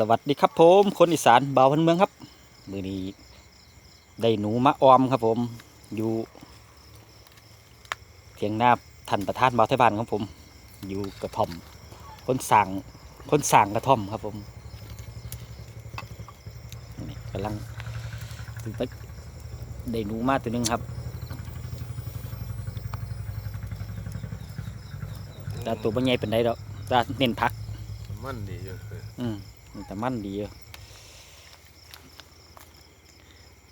สวัสดีครับผมคนอีสานบ่าวพันเมืองครับ มือนี้ได้หนูมาออมครับผม อยู่เพียงหน้าท่านประธานบ่าวไทยบ้านของผม อยู่กระท่อม คนสั่งคนสั่งกระท่อมครับผมนี่กำลังถึงไปได้หนูมาตัวหนึงครับแต่ตัวบ่ใหญ่เป็นไดดอกแต่เน้นพักมันดีอยู่เอออืมมัน แต่มันดีอยู่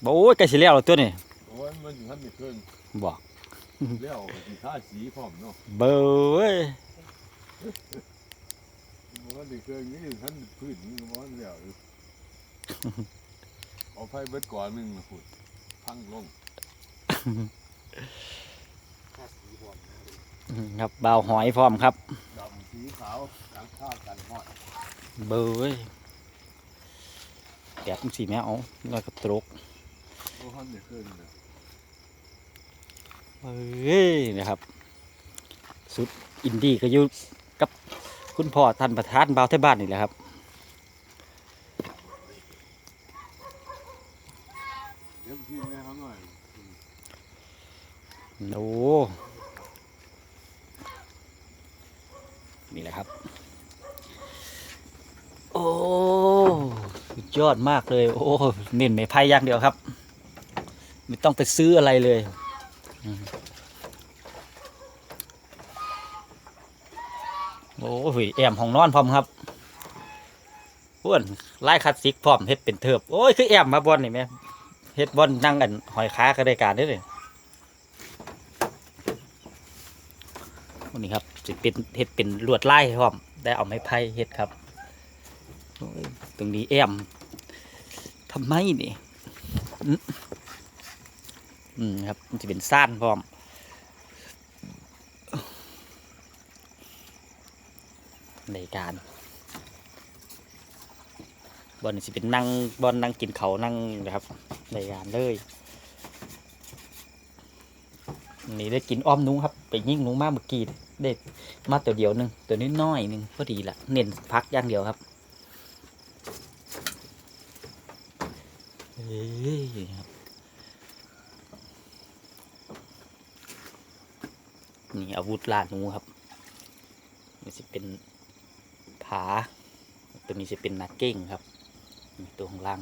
บโอ้ยใกล้สิแล้วแล้วตัวนี่โอ้ยมันถึงขั้นนี้เกินบอกแล้วมีท่าสีพร้อมเนาะเบ้ยมันดีเกินนี่ขั้นพื้นนี่มันแล้วอยู่เอาไฟเบิดก่อนหนึงนะพูดพังลงอืมครับเบาวหอยพร้อมครับดำสีขาวกลางข้ากันหอด เบ้ยแดดมันสีแม่เอาแล้วก็ตรกโอ้ขั้นนี้เกินนะเฮ้ยนะครับ สุดอินดี้ก็อยู่กับคุณพ่อท่านประธานบ่าวไทยบ้านนี่แหละครับโอ้นี่แหละครับ สุดยอดมากเลย โอ้เน้นไม่ไพ่อย่างเดียวครับ ไม่ต้องไปซื้ออะไรเลยอืมโอ้ยแอมห้องนอนพร้อมครับอ้วนไล่คลาสสิกพร้อมเฮ็ดเป็นเทิบโอ้ยคือแอมมาบอลนี่แม่เฮ็ดบอลนั่งกันหอยค้าก็ได้การเด้เลยวันนี้ครับจะเป็นเห็ดเป็นลวดไลายพร้อม ได้เอาไม้ไผ่เห็ดครับ ตรงนี้แอมทำไมนี่อืมอืมครับ มันจะเป็นซ่านพร้อมในการบอลนี่สิเป็นนั่งบอลนั่งกินเขานั่งนะครับในการเลยนี่ได้กินอ้อมนุ้งครับ ไปยิ่งนุ้งมากเมื่อกี้ได้มาตัวเดียวหนึ่งตัวนี้น้อยหนึ่งพอดีละเน้นพักอย่างเดียวครับ เฮ้ยครับนี่อาวุธล่าหนูครับนี่จะเป็นผาตัวนี้จะเป็นนักเก้งครับตัวของล่าง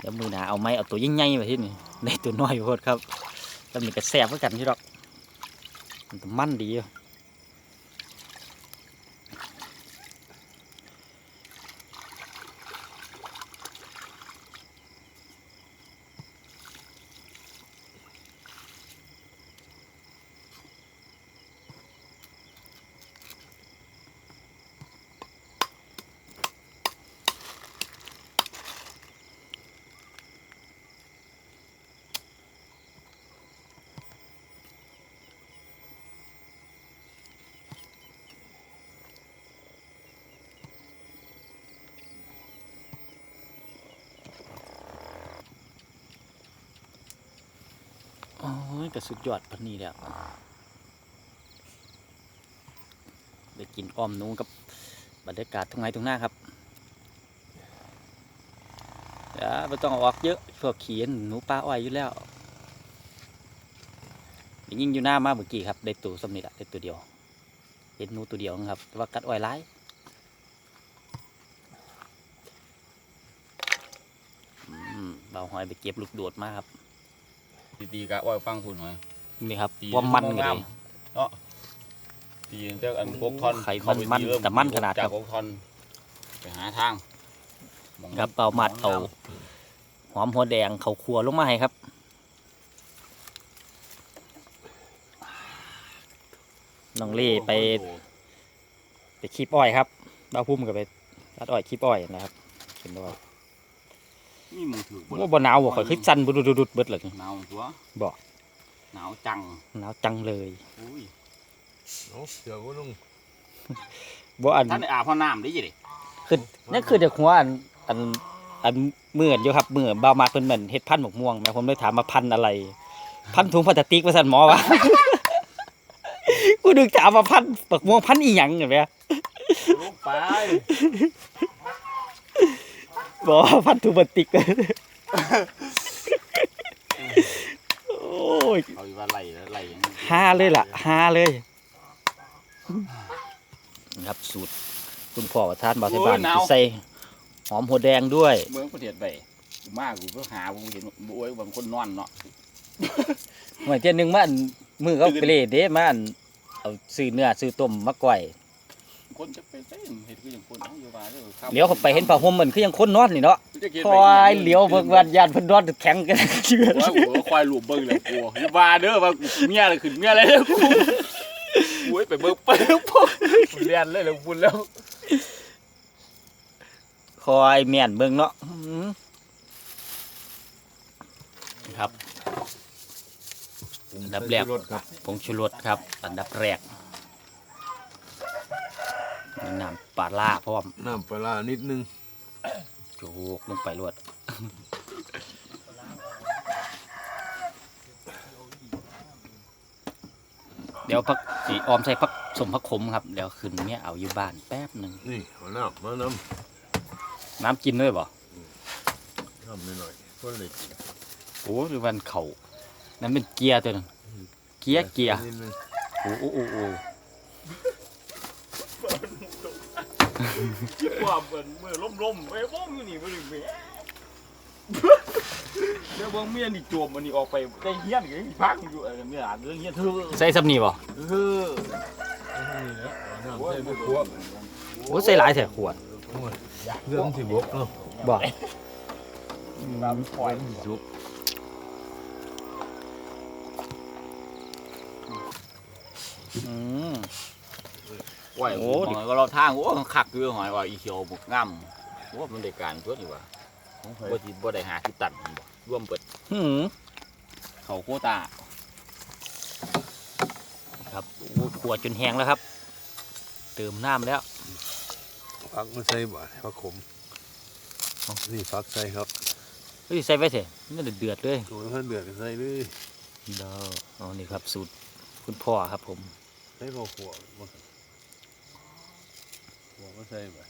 เดี๋ยวมือหนาเอาไม้เอาตัวยิ่งใหญ่ๆมาที่นี่ได้ตัวน้อยโพดครับ แล้วมีกระแสบเหมือนกันที่ดอกมันมั่นดีอยู่ ยก็สุดยอดพันนี้แล้วได้กินอ้อมนูกับบรรยากาศตรงไหนตรงหน้าครับอย่าไม่ต้องออกเยอะพวกเขียนหนูปลาอ้อยอยู่แล้วยิ่งอยู่หน้ามากเมื่อกี้ครับได้ตัวสำนิดละได้ตัวเดียวเห็นหนูตัวเดียวนะครับแต่ว่ากัดอ้อยร้ายอืมเบาหอยไปเก็บลูกโดดมาครับ ตีๆกะว่าฟังคุณหน่อยนี่ครับดีว่ามันงกันาเลมยตีเจ้าอันพวกท่อนไข่เข้าไปมันตีเริ่แต่มันขนาดจาครักบพวกท่อนไปหาทางหม้องครับเอามัดเอาหอมหัวแดงเขาครัวลงมาให้ครับน้องเล่ไป ไปคีบอ้อยครับดาวพุ่มกับไปรัดอ้อยคีบอ้อยนะครับเห็นด้วย นี่มึงถือบ่ว่าบ่หนาวบ่ข่อยขึ้นสั่นบุดุดๆเบิดเลยหนาวตัวบ่หนาวจังหนาวจังเลยอุ้ยเนาะเดี๋ยวก็ลุงบ่อันท่านได้อาบพ่อน้ำได้ยี่ดิคือนั่นคือเด็กหัวอันอันอันเหมือนอยู่ครับเหมือนบาวมาเพิ่นเหมือนเฮ็ดพันธุ์หมกม่วงแม่ผมเลยถามมาพันธุ์อะไร พันธุ์ถุงพลาสติกว่าซั่นหมอวะ กูนึกถามว่าพันธุ์หมกม่วงพันธุ์อีหยังเนี่ยแหมลงไป บอกว่าพันธุ์ถุงพลาสติก โอ้ยเอาอีกว่าไหลแล้วไหลอย่างนี้ฮาเลยล่ะฮาเลยนะครับสูตร คุณพ่อประทานบาวไทยบ้านที่ใส่หอมหัวแดงด้วย เมืองประเทศใบกูมากกูก็หากูเห็นโอ้ยบางคนนอนเนาะเหมือนเที่ยหนึงมาอันมือเขาไปเลยเด้มาอันเอาซื้อเนื้อซื้อต้มมาก่อย คนจะเป็นเส้นเห็นคืออย่างคนเอาอยู่ว่าเด้อครับเลี้ยวเข้าไปเห็นผ้าห่มมันคือยังคนนอนนี่เนาะจะกินคไปอยเลี้ยวเบิ่งวันยานเพิ่นนอนแข็งกันเชื่อว่ากูก็ควายหลูบเบิ่งแล้วกูอย่าว่าเด้อว่ากูเมียอะไรขึ้นเมียอะไรเด้อกูโอ้ยไปเบิ่งไปพวกเรียนเลยแล้วพุ่นแล้วคอยแม่นเบิ่งเนาะอื้อหือครับอันดับแรกรถครับผงชูรสครับ อันดับแรกมี น้ำปลาล่าพร้อมน้ำปลาร้านิดนึงโจกลงไปรวดเดี๋ยวพักสีออมใส่พักสมพักขมครับ เดี๋ยวขึ้นเนี่ยเอาอยู่บ้านแป๊บหนึ่งนี่เอาน้ำมาน้น้ำกินด้วยบ่ำน้ำหน่อยๆคนเล็กโอ้หรือวันเขานั่นเป็นเกียร์ตัวนึงเกียร์เกียร์นิดนึงโอ้โอ้โอ้โอ้ ว่าเบิ่นมือล่มๆไอ้บ่อยู่นี่บ่ถึงแม่เดี๋ยวเบิ่งเมียนี่โจมมันนี่ออกไปได้เฮียนก็พังอยู่เออเมียอ่านเรื่องเฮียนเธอใส่ซับนี่บ่เออนี่แหละเอาน้ำโอ้ยใส่บ่ไปกขลัววดโอ้ใส่หลายใส่ขวดเรื่องที่บกเนาะบ่น้ำปล่อยจุกอืม โอ้ยโอ้โอ้ก็เราทางโอ้คักอยู่หอยว่าอีเขียวบกงามโอ้มันได้การตัวนี่ว่าบ่สิบ่ได้หาที่ตัดมันบ่ร่วมเปิดหืมเขาโคตาครับโอ้ขวดจนแห้งแล้วครับ เติมน้ำแล้วฟักมาใส่บ่ฟักขมนี่ฟักใส่ครับเฮ้ยใส่ไว้เถอะมันเดือดๆเลยโอ้ยเพิ่นเดือดก็ใส่เลยเด้ออ๋อนี่ครับสูตรคุณพ่อครับผมใส่ข้าวขัว บ่ขัวก็ใส่บ่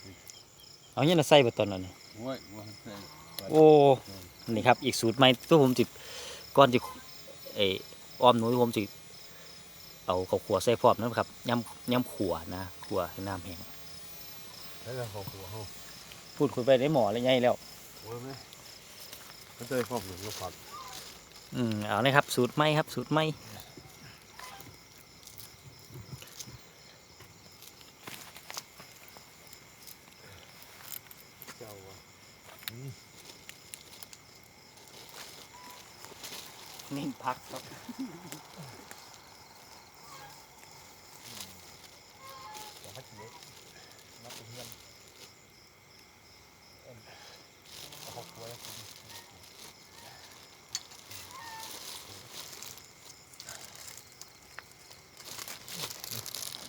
เอาเนี่ยนะใส่ไปตอนนั้นนี่โอ้ยบ่ใส่โอ้นี่ครับ อีกสูตรใหม่ตัวผมจิก่อนจิเอออ้อมหนูที่ผมจิเอาข้าวขัวใส่พร้อมนะครับย้ำย้ำขัวนะขัวให้น้ำแห้งใส่ข้าวขัวเฮาพูดคุยไปได้หมออะไรไงแล้วโอ้ยไหมก็ใส่พร้อมหนึ่งก็ผักอืมเอาเลยครับ สูตรใหม่ครับ สูตรใหม่ เจ้าว่ะ นี่พักครับ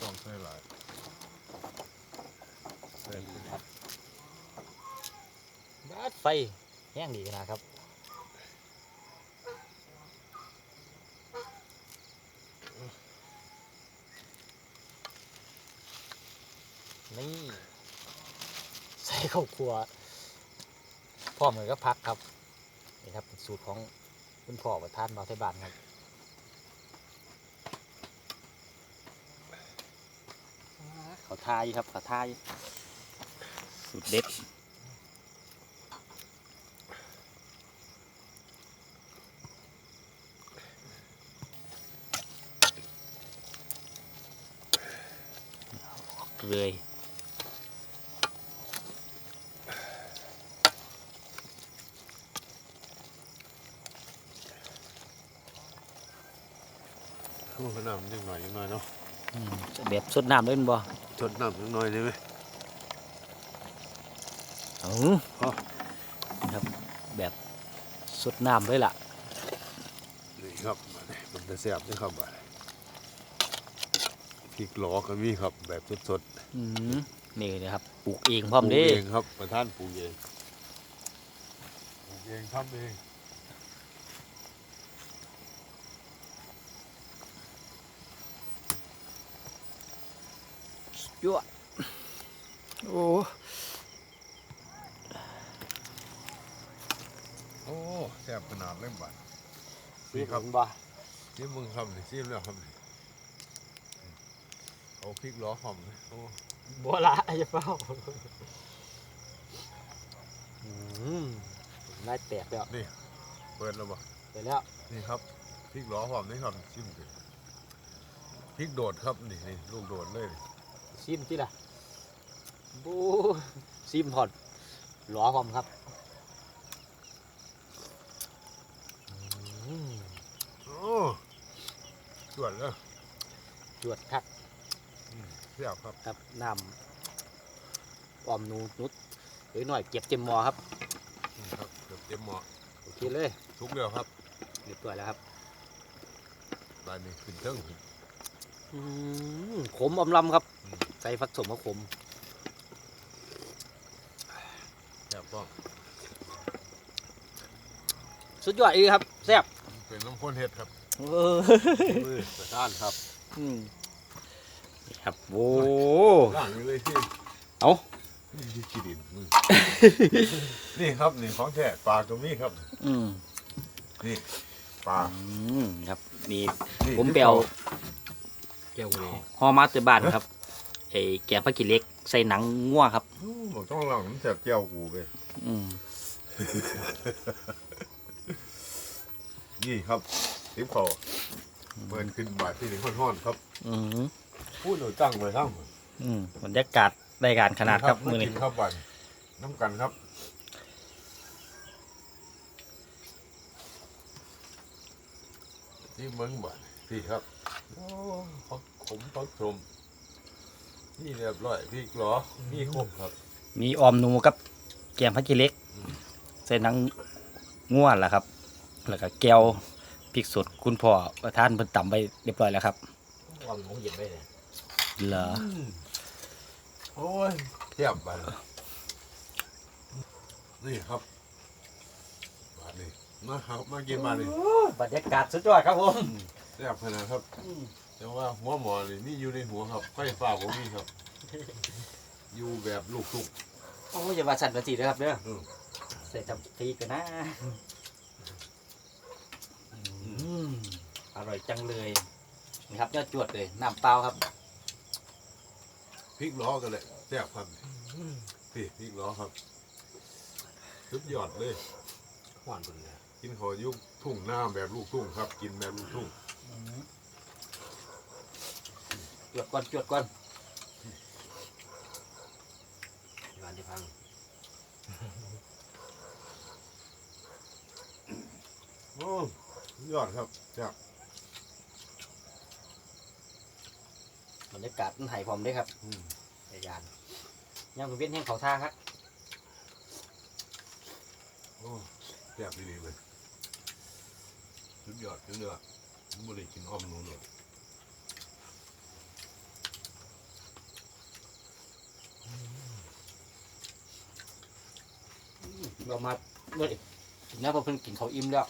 ต้องใส่หลายใส่ บ้าด ไฟแห้งดีนาดครับนี่ใส่ข้าวครัวพ่อเหมือนก็พักครับนี่ครับสูตรของคุณพ่อประธานบาวไทยบ้านครับเขาทายครับเขาทายสูตรเด็ด เลยโอ้ยน้ำนิดหน่อยนิดหน่อยเนาะอืมแบบสดน้ำเล่นบ่ทดน้ำนิดหน่อยได้ไหมเอาอ๋อครับแบบสดน้ำเลยล่ะนี่ครับมาเลยมันจะแซ่บนี่ครับมาเลยพ ริกหลอก็มีครับ แบบสดอืมนี่นะครับปลูกเองๆพร้อมปลูเด้กเองครับประท่านปลูกเองเองทำเองยั่วโอ้โอ้แซ่บขนาดเล่มบัด นี่นี่คครัรับบบ่ชิมมึงครับนี่ชิมแล้วครับนี่เอา พริกล้อหอมนะโอ้บ่ละอย่าเฝ้าอืมได้แตกแล้วนี่เปิดแล้วบ่ไปแล้วนี่ครับพริกล้อหอมนี่ครับชิมดิพริกโดดครับนี่นี่ลูกโดดเลยนี่ซิมที่ล่ะบูซิมพอดหลอผมครับอืมโอ้จวดเลยจวดคัก แซ่บครับครับน้ำปอมนูนุดหรือหน่อยเก็บเต็มหมอครับนี่ครับเกือบเต็มหม้อโอเคเลยทุกเดียวครับเรียบร้อยแล้วครับลายนี้ขึ้นเทิงอืมขมอมลำครับ อืม ใส่ผักสมกับขมแซ่บต้องสุดยอดอีกครับแซ่บเป็นน้ำข้นเห็ดครับเออมือประทานครับ อืมนี่ ครับโอ้ล่างอยู่เลยที่เอานี่ที่ขีดินมือนี่ครับนี่ของแท้ปลาตรงนี้ครับ อืมนี่ปลาอืมครับนี่นี่ผมไปเอาแก้วเลยฮอมาเตอร์บ้านครับไอ้แกงฟักกิเล็กใส่หนังง่วครับอู้บอกต้องลองมันแซ่บเจียวกูไปอืมนี่ครับทิปเขาเปิดขึ้นบาทที่หนึ่งห้อนๆครับ อืม พูดหนูตั้งไว้ทั้งอืมบรรยากาศได้การขนาดครับมือนี้นี้ครับบันน้ำกันครับที่เมืองบันพี่ครับโอ้พักขมพักชมนี่เรียบร้อยพี่กรอนี่ครบครับ มีออมหนูกับแกงฟักกิเล็กอืมใส่หนังง่วแหละครับ แล้วก็แก้วพริกสดคุณพ่อประทานเพิ่นตำไปเรียบร้อยแล้วครับวางหมูเย็นไว้เลย เหรอโอ้ยเทียบไปนี่ครับบาทนี่มาครับมากินมาเลยบรรยากาศสุดยอดครับผมเทียบขนาดครับแต่ว่าหัวหมอนี่มีอยู่ในหัวครับไฟฟ้าผมมีครับ อยู่แบบลูกทุ่งโอ้ยอย่ามาสั่นมาจีนะครับเด้ออืมใส่ทำทีกันนะอืมอร่อยจังเลยนี่ครับยอดจวดเลยน้ำเปล่าครับ พริกล้อกันเลยแซ่บครับพี่พริกล้อครับสุดยอดเลยหวานปุ่นเลยกินขอยุกทุ่งหน้าแบบลูกทุ่งครับ กินแบบลูกทุ่งจวดก่อนจวดก่อนหวานที่พังโอ้สุดยอดครับแซ่บ รรยากาศมันไห่พร้อมเด้วยครับอืมในยานย่างคุณเวียนแห้งเขาท่าครับโอ้แซ่บดีๆเลยสุดยอดสุดยอดผมไม่ได้กินอ้อมหนูเลยเรามาเลยเนี่ยพอเพิ่งกินเขาวอิ่มแล้ว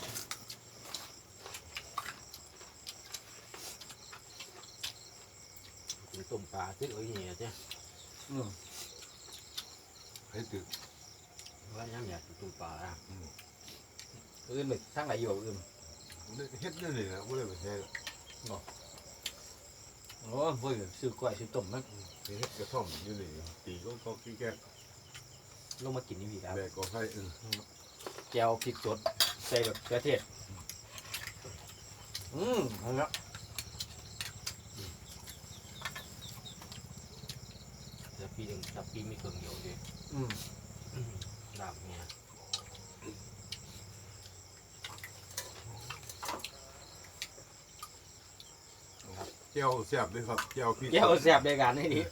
ต้มปลาที่เอ้ยเนี่ยเจ้อืมให้ตึกว่ายังอยากต้มปลาอะอื่นเลยทั้งหลายอยู่อื่นเฮ็ดนั่นเลยนะไม่ได้ไปแช่โอ้เว้ยซื้อกล้วยซื้อต้มมันเฮ็ดกระท่อมอยู่นี่ตีก็ก็กี้แก่ลงมากินนี่พี่ครับแบกก็ให้เออแก้วพริกสดใส่แบบกระเทศอืมเอาละ แต่ ปีหนึ่งแต่ปีไม่เกินเดียวดิอืมดาบเนี่ยแก้วแซ่บเลยครับแก้วพริกแก้วแซ่บในการนี่นี่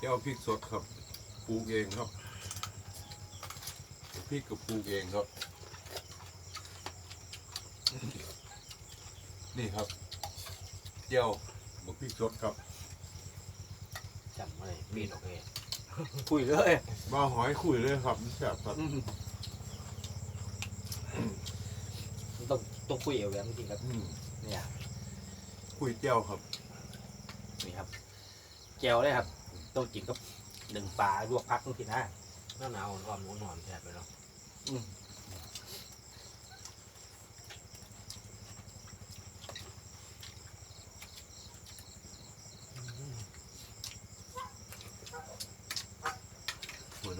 แก้วพริกสดครับปลูกเองครับพริกกับปลูกเองครับ นี่ครับแก้วบักพริกสดครับ จำอะไรปีนออกเลยคุยเลยบ้าหอยคุยเลยครับแซ่บครับอืมต้องต้องคุยเอาแบบจริงๆครับอืมเนี่ยคุยเจ้าครับนี่ครับแจวเลยครับต้องกินกับหนึ่งปลาลวกพักนึงทีนะหน้าหนาวอ่อนๆนอนๆแทบไปเนาะเหมื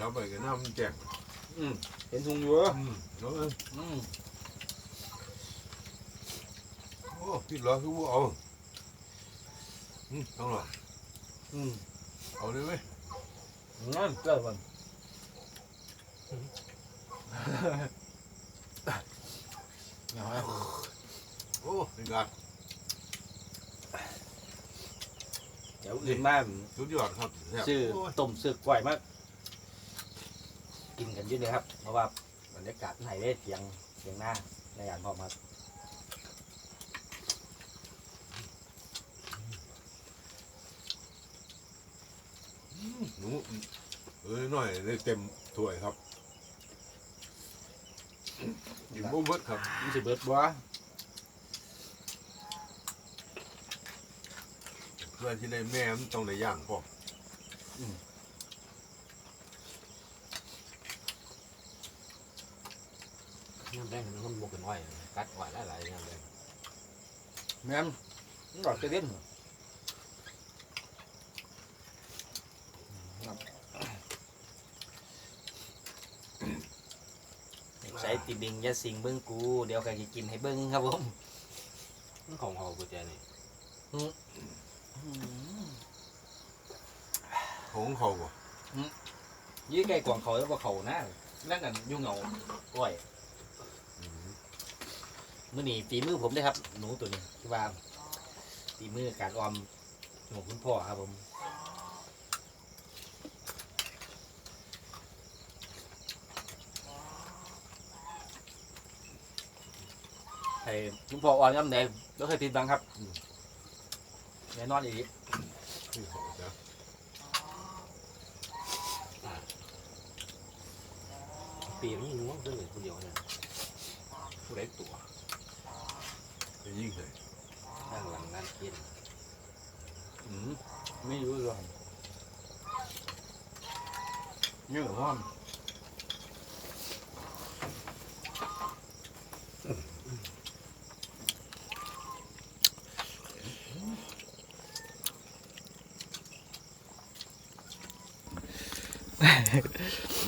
อนเราไปกันน้ำมันแจ่งอืมเห็นทุงอยู่เหรออืมแล้วเอออืมโอ้พี่เหรอคือว่าเอาอืมต้องหรออืมเอาเลยไหมงั้นเกิดมันเอาไว้โอ้เป็นการเดี๋ยวอื่นมาสุดยอดครับแซ่บซื้อโอ้ยต้มซื้อกล้วยมากิ นกันเยอะเลยครับ เพราะว่าบรรยากาศไหนได้เถียงเถียงหน้าในงานพร้อมครับหนูเอ้ยหน่อยได้เต็มถ้วยครับกินบ่เบิดครับมันสิเบิดบ่เพื่อที่ได้แม่มันต้องได้ย่างพอ น้ำ แดงมันคนบกกันไว้กัดไว้หลายๆน้ำแดงแม่นมันหลอดจะเล่นใช้ติดดิงอยาสิงเบิ้งกู เดี๋ยวใครจะกินให้เบิ้งครับผมมันของเขากุญแจนี่ของเขาบ่ยี่ไก่กวางเขาแล้วว่าเขานะนั่นกันยุ่งเหงาก้อยอืม มื่อนี้ฝีมือผมเลยครับ หนูตัวนี้ที่ว่าฝีมือการออมของคุณพ่อครับผมให้คุณพ่อออมย่ำแดงแล้วเคยติดบังครับแน่นอนอีกที่เขาจะปีนี้นู้นเรื่องคนเดียวเนี่ยผู้ใดตัว จะยิ่งเลยข้างหลังงานกินอืมไม่รู้เลยเยอะมาก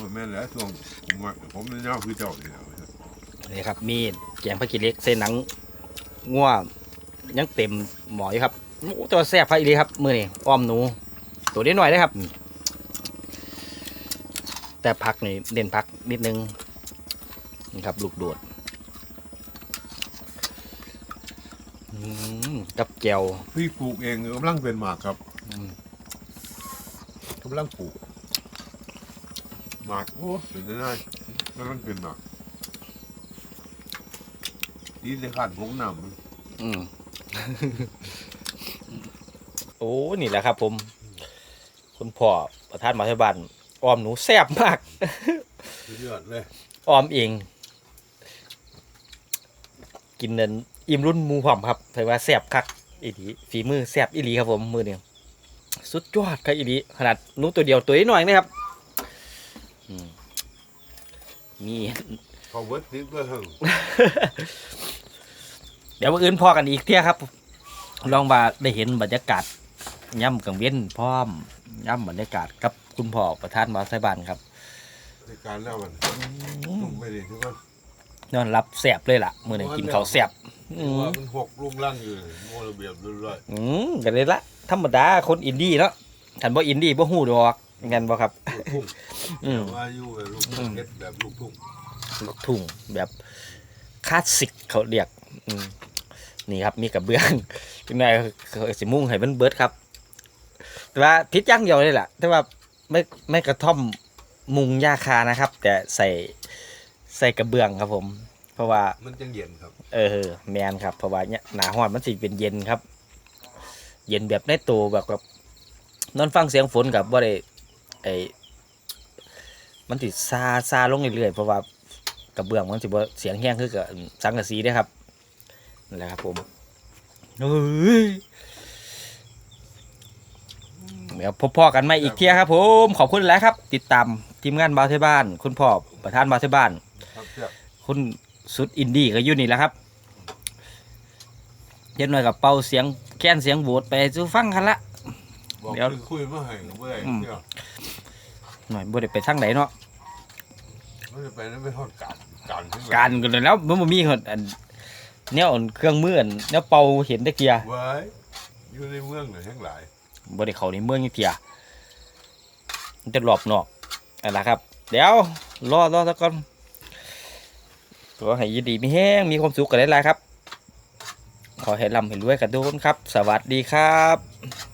มันแม่นแหล้วช่วงผมว่าผมนี่ยาวคือเจ้านี่แหละนี่ครับ มีแกงผักกีเล็กเส้นหนัง ง่วยังเต็มหมออยู่ครับโอ้ตัวแซ่บพักอีหลีครับมือนี่อ้อมหนู ตัวนี้หน่อยนะครับ แต่พักนี่เด่นพักนิดนึงนี่ครับ ลูกโดดอืมกับแก้วพี่ปลูกเองกำลังเป็นหมากครับอืมกำลังปลูกหมากโอ้เป็นได้ได้กำลังเป็นหมาก ดีเลยขาดพวกน้ำมันอืม โอ้นี่แหละครับ ผม คุณพ่อประธานหมาไทยบ้านอ้อมหนูแซ่บมากสุดยอดเลยออมเอง กินเนินอิ่มรุ่นหมูหอมครับถือว่าแซ่บคักอีหลีฝีมือแซ่บอีหลีครับผมมือเนี่ยสุดยอดครับอีหลีขนาดหนูตัวเดียวตัวน้อยๆนะครับอืมมีเขาเวิร์ดนิดเพื่อหึง เดี๋ยววันอื่นพอกันอีกเที่ยครับ ลองมาได้เห็นบรรยากาศย่ำกังเวียนพร้อมย่ำบรรยากาศกับคุณพ่อประธานหมาไทยบ้านครับในการแล้วมันต้องไม่ได้ทุกคนนอนรับแซ่บเลยล่ะมือนี้กินข้าวแซ่บอืมว่ามันหกลุงล่างอยู่เลยโมระเบียบเรียบร้อยอืมกันเลยละธรรมดาคนอินดี้เนาะฉันบ่อินดี้บ่ฮู้ดอกงั้นบ่ครับลูกทุ่งอืมแต่ว่าอยู่แบบลูกทุ่งเฮ็ดแบบลูกทุ่งลูกทุ่งแบบคลาสสิกเขาเรียกอืม นี่ครับมีกระเบื้องจังไดเขาสิมุ่งให้มันเบิดครับ แต่ว่าพิษอย่างเดียวเลยล่ะแต่ว่าไม่ไม่กระท่อมมุงหญ้าคานะครับ แต่ใส่ใส่กระเบื้องครับผม เพราะว่ามันจังเย็นครับ เออแมนครับเพราะว่าเนี่ยหนาฮ้อนมันสิเป็นเย็นครับ เย็นแบบในตัวแบบแบบนอนฟังเสียงฝนกับว่าได้ไอมันติดซาซาลงเรื่อยๆเพราะว่ากระเบื้องมันสิบ่เสียงแห้งคือกับสังกะสีเด้อครับ นั่นแหละครับผมเฮ้ยเดี๋ยวพบพ่อกันใหม่อีกเที่ยครับผมขอบคุณหลายครับ ติดตามทีมงานบาวเทบ้าน คุณพ่อประธานบาวเทบ้าน ครับเจ้าคุณสุดอินดี้ก็อยู่นี่แหละครับเย็นหน่อยกับเป่าเสียงแค้นเสียงโบดไปสู่ฟังกันละ บอกเดี๋ยว คือคุยมาให้ก็บ่ได้อืมเจ้าหน่อยบ่ได้ไปทางไหนเนาะไม่ได้ไปนั่นไปทอดการการที่การกันแล้วมันบ่มีคนอัน แนวอันเครื่องมืออันแนวเป่าเห็นตะเกียไว้อยู่ในเมืองน่ะทั้งหลายบ่ได้เข้าในเมืองจักเกียมันจะรอบนอกนั่นล่ะครับ เดี๋ยวรอรอสักก่อนขอให้ยินดีมีแห้งมีความสุขกันหลายๆครับ ขอให้ร่ำให้รวยกันทุกคนครับ สวัสดีครับ